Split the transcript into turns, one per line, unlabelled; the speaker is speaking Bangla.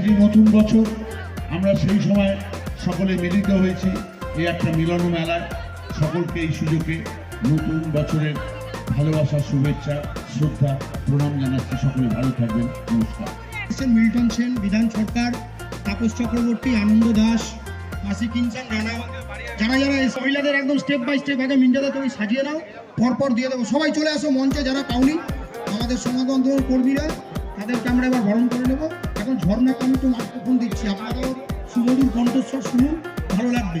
একটি নতুন বছর আমরা সেই সময় সকলে মিলিত হয়েছি এই একটা মিলন মেলায়। সকলকে এই সুযোগে নতুন বছরের ভালোবাসা, শুভেচ্ছা, শ্রদ্ধা, প্রণাম জানাচ্ছি। সকলে ভালো থাকবেন। নমস্কার।
মিল্টন সেন, বিধান সরকার, তাপস চক্রবর্তী, আনন্দ দাস, মাসি কিনসান রানা যারা যারা এই মহিলাদের একদম স্টেপ বাই স্টেপ আগে মিন্টাতে তুমি সাজিয়ে নাও, পরপর দিয়ে দেবো। সবাই চলে আসো মঞ্চে, যারা পাওনি, আমাদের আন্দোলন কর্মীরা, তাদেরকে আমরা এবার বরণ করে নেব। এখন ঝর্ণাকে আমি মাইক্রোফোন দিচ্ছি। আপনারাও সুমধুর কণ্ঠস্বর শুনুন ভালো লাগবে।